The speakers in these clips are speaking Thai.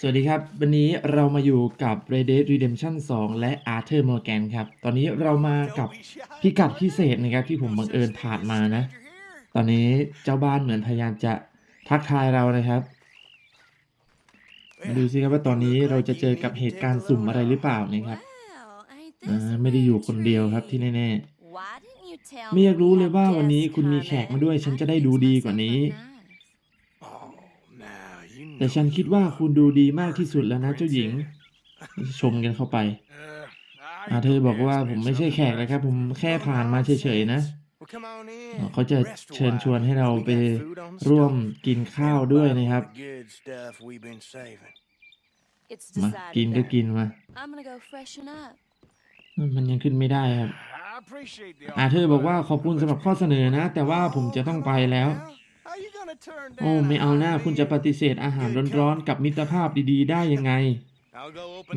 สวัสดีครับ วันนี้เรามาอยู่กับ Red Dead Redemption 2 และ Arthur Morgan ครับ ตอนนี้เรามากับพิกัดพิเศษนะครับที่ผมบังเอิญผ่านมานะ ตอนนี้เจ้าบ้านเหมือนพยายามจะทักทายเรานะครับ ดูสิครับว่าตอนนี้เราจะเจอกับเหตุการณ์สุ่มอะไรหรือเปล่านะครับอ่าไม่ได้อยู่คนเดียวครับที่แน่ๆไม่อยากรู้เลยว่าวันนี้คุณมีแขกมาด้วย ฉันจะได้ดูดีกว่านี้ แต่ฉันคิดว่าคุณดูดีมากที่สุดแล้วนะเจ้าหญิง ชมกันเข้าไปอาเธอร์บอกว่าผมไม่ใช่แขกนะครับ ผมแค่ผ่านมาเฉยๆนะ เขาจะเชิญชวนให้เราไปร่วมกินข้าวด้วยนะครับ มากินก็กินมา มันยังขึ้นไม่ได้ครับอาเธอร์บอกว่าขอบคุณสำหรับข้อเสนอนะ แต่ว่าผมจะต้องไปแล้ว โอ้ไม่เอาหน้าคุณจะปฏิเสธอาหารร้อนๆกับมิตรภาพดีๆ ได้ยังไง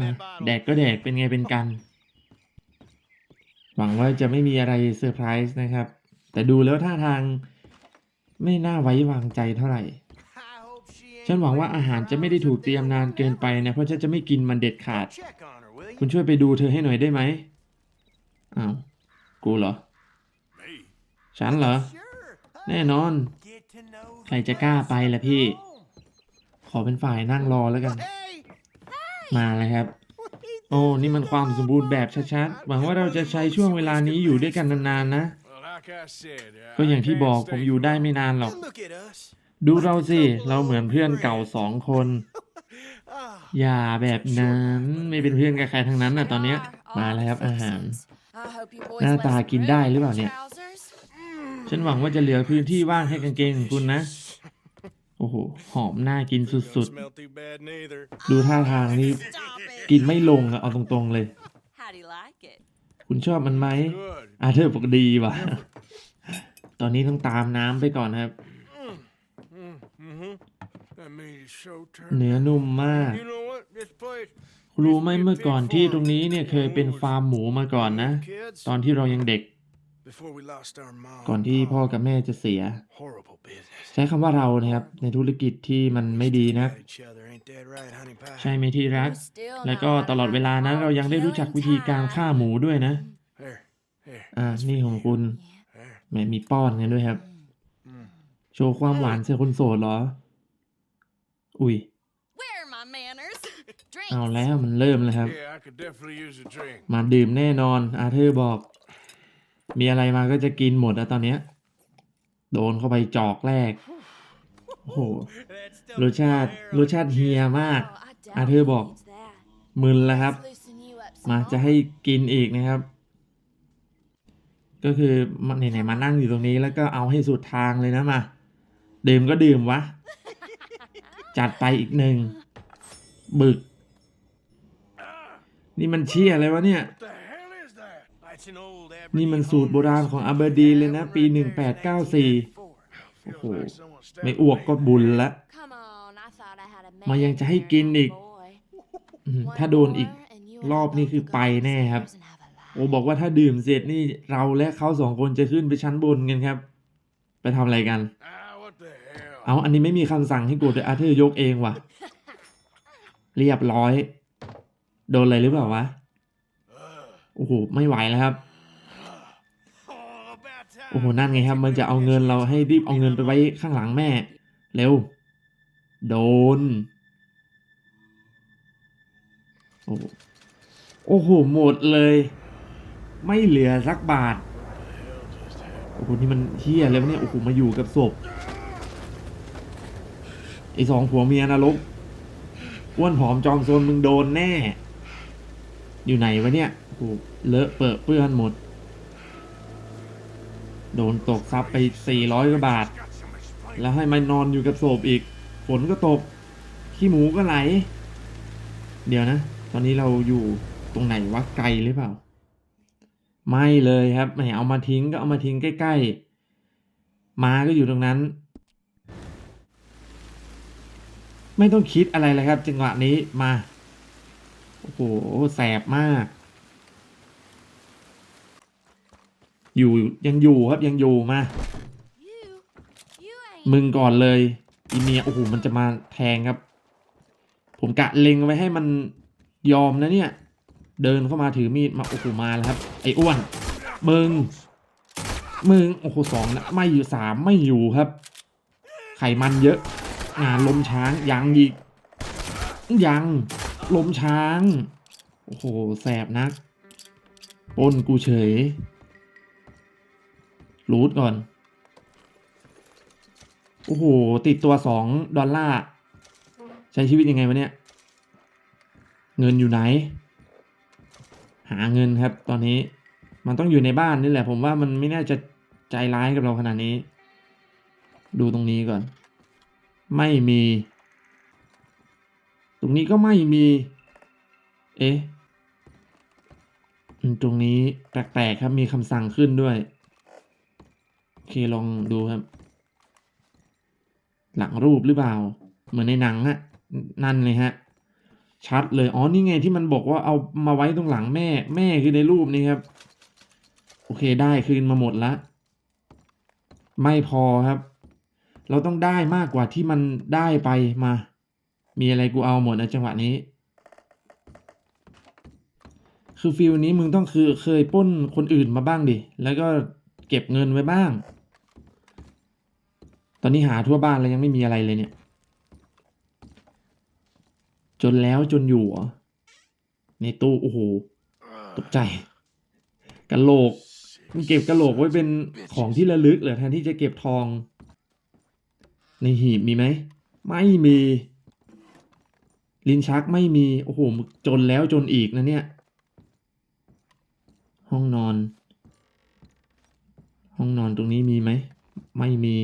นะแดกก็แดกเป็นไงเป็นกัน หวังว่าจะไม่มีอะไรเซอร์ไพรส์นะครับ แต่ดูแล้วท่าทางไม่น่าไว้วางใจเท่าไหร่ ฉันหวังว่าอาหารจะไม่ได้ถูกเตรียมนานเกินไปนะ เพราะฉันจะไม่กินมันเด็ดขาด คุณช่วยไปดูเธอให้หน่อยได้ไหมอ้าว กูเหรอ ฉันเหรอ แน่นอน ใครจะกล้าไปล่ะพี่ ขอเป็นฝ่ายนั่งรอแล้วกัน มาแล้วครับ โอ้ นี่มันความสมบูรณ์แบบชัดๆ หวังว่าเราจะใช้ช่วงเวลานี้อยู่ด้วยกันนานๆนะ ก็อย่างที่บอกผมอยู่ได้ไม่นานหรอก ดูเราสิ เราเหมือนเพื่อนเก่าสองคน อย่าแบบนั้น ไม่เป็นเพื่อนกับใครทั้งนั้นนะตอนเนี้ย มาแล้วครับอาหาร หน้าตากินได้หรือเปล่าเนี่ย ฉันหวังว่าจะเหลือพื้นที่ว่างให้กางเกงของคุณนะ โอ้โห หอมน่ากินสุดๆ ดูท่าทางนี่กินไม่ลงอะเอาตรงๆเลย คุณชอบมันไหมอาเธอร์บอกดีว่ะ ตอนนี้ต้องตามน้ำไปก่อนครับ เนื้อนุ่มมาก รู้ไหมเมื่อก่อนที่ตรงนี้เนี่ยเคยเป็นฟาร์มหมูมาก่อนนะ ตอนที่เรายังเด็ก ก่อนที่พ่อกับแม่จะเสีย ใช้คำว่าเรานะครับ ในธุรกิจที่มันไม่ดีนะ ใช่ไหมที่รัก แล้วก็ตลอดเวลานั้นเรายังได้รู้จักวิธีการฆ่าหมูด้วยนะ อ่า นี่ของคุณแหมมีป้อนกันด้วยครับ โชว์ความหวานเสียคนโสดเหรอ อุ้ยเอาแล้วมันเริ่มแล้วครับ มาดื่มแน่นอนอาเธอร์บอก มีอะไรมาก็จะกินหมดแล้วตอนเนี้ย โดนเข้าไปจอกแรก โอ้โห รสชาติ รสชาติเฮียมาก อาเธอบอกมึนแล้วครับ มาจะให้กินอีกนะครับ ก็คือมันไหนๆมานั่งอยู่ตรงนี้แล้วก็เอาให้สุดทางเลยนะมา ดื่มก็ดื่มวะ จัดไปอีกหนึ่ง บึก นี่มันเชี่ยอะไรวะเนี่ย นี่มันสูตรโบราณของอาเบอร์ดีนเลยนะ ปี 1894 โอ้โห ไม่อ้วกก็บุญละ มายังจะให้กินอีก ถ้าโดนอีกรอบนี่คือไปแน่ครับ โอ้บอกว่าถ้าดื่มเสร็จนี่เราและเขาสองคนจะขึ้นไปชั้นบนกันครับ ไปทำอะไรกัน เอาอันนี้ไม่มีคำสั่งให้กดเลยอาเธอร์ยกเองว่ะ เรียบร้อย โดนอะไรหรือเปล่าวะ โอ้โหไม่ไหวแล้วครับโอ้โหนั่นไงครับ มันจะเอาเงินเราให้รีบเอาเงินไปไว้ข้างหลังแม่ เร็ว โดน โอ้โหโอ้โหหมดเลย ไม่เหลือสักบาทโอ้โหนี่มันเฮี้ยแล้วะเนี่ยโอ้โหมาอยู่กับศพไอสองผัวเมียนรกอ้วนผอมจอมโซนมึงโดนแน่ อยู่ไหนวะเนี่ย เลอะเปอะเปื้อนหมด โดนตกซับไปสี่ร้อยกว่าบาท แล้วให้มานนอนอยู่กับโศพอีก ฝนก็ตก ขี้หมูก็ไหล เดี๋ยวนะ ตอนนี้เราอยู่ตรงไหนวะไกลหรือเปล่า ไม่เลยครับไม่เอามาทิ้งก็เอามาทิ้งใกล้ๆ มาก็อยู่ตรงนั้น ไม่ต้องคิดอะไรเลยครับ จังหวะนี้มา โอ้โห แสบมาก อยู่ยังอยู่ครับยังอยู่มา มึงก่อนเลยอีเมียโอ้โหมันจะมาแทงครับ ผมกะเล็งไว้ให้มันยอมนะเนี่ย เดินเข้ามาถือมีดมาโอ้โหมาแล้วครับ ไอ้อ้วนมึงมึงโอ้โหสองนะไม่อยู่สามไม่อยู่ครับ ไขมันเยอะงานลมช้างยังอีกยังลมช้าง โอ้โหแสบนักปล้นกูเฉย รูทก่อน โอ้โห ติดตัวสองดอลลาร์ ใช้ชีวิตยังไงวะเนี่ย เงินอยู่ไหน หาเงินครับ ตอนนี้ มันต้องอยู่ในบ้านนี่แหละ ผมว่ามันไม่น่าจะใจร้ายกับเราขนาดนี้ ดูตรงนี้ก่อน ไม่มี ตรงนี้ก็ไม่มี เอ๊ะตรงนี้แปลกๆครับมีคำสั่งขึ้นด้วย เคลองดูครับ หลังรูปหรือเปล่า เหมือนในหนังฮะนั่นเลยฮะ ชัดเลย อ๋อ นี่ไงที่มันบอกว่าเอามาไว้ตรงหลังแม่ แม่คือในรูปนี้ครับ โอเคได้คืนมาหมดละ ไม่พอครับ เราต้องได้มากกว่าที่มันได้ไปมา มีอะไรกูเอาหมดนะจังหวะนี้คือฟิลนี้มึงต้องคือเคยป้นคนอื่นมาบ้างดิ แล้วก็เก็บเงินไว้บ้าง ตอนนี้หาทั่วบ้านแล้วยังไม่มีอะไรเลยเนี่ย จนแล้วจนอยู่เหรอในตู้โอ้โหตกใจกะโหลกมึงเก็บกะโหลกไว้เป็นของที่ระลึกเหรอแทนที่จะเก็บทอง ในหีบมีไหมไม่มี ลินชักไม่มีโอ้โหจนแล้วจนอีกนะเนี่ย ห้องนอน ห้องนอนตรงนี้มีไหมไม่มี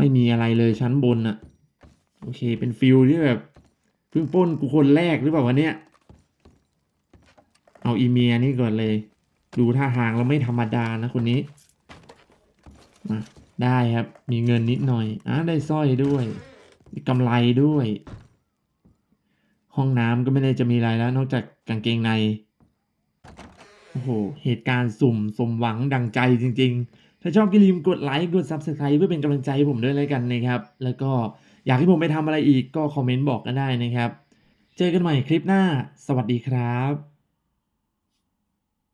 ไม่มีอะไรเลยชั้นบนอะโอเค เป็นฟิลที่แบบเพิ่งป้นกูคนแรกหรือเปล่าวะเนี่ยเอาอีเมียนี่ก่อนเลย ดูท่าทางเราไม่ธรรมดานะคนนี้มาได้ครับ มีเงินนิดหน่อยอะได้สร้อยด้วยกำไรด้วย ห้องน้ำก็ไม่ได้จะมีอะไรแล้ว นอกจากกางเกงใน โอ้โห เหตุการณ์สุ่มสมหวังดังใจจริง ๆ ถ้าชอบก็อย่าลืมกดไลค์กด Subscribe เพื่อเป็นกำลังใจให้ผมด้วยแลยกันนะครับ แล้วก็อยากให้ผมไปทำอะไรอีกก็คอมเมนต์บอกกันได้นะครับ เจอกันใหม่คลิปหน้า สวัสดีครับ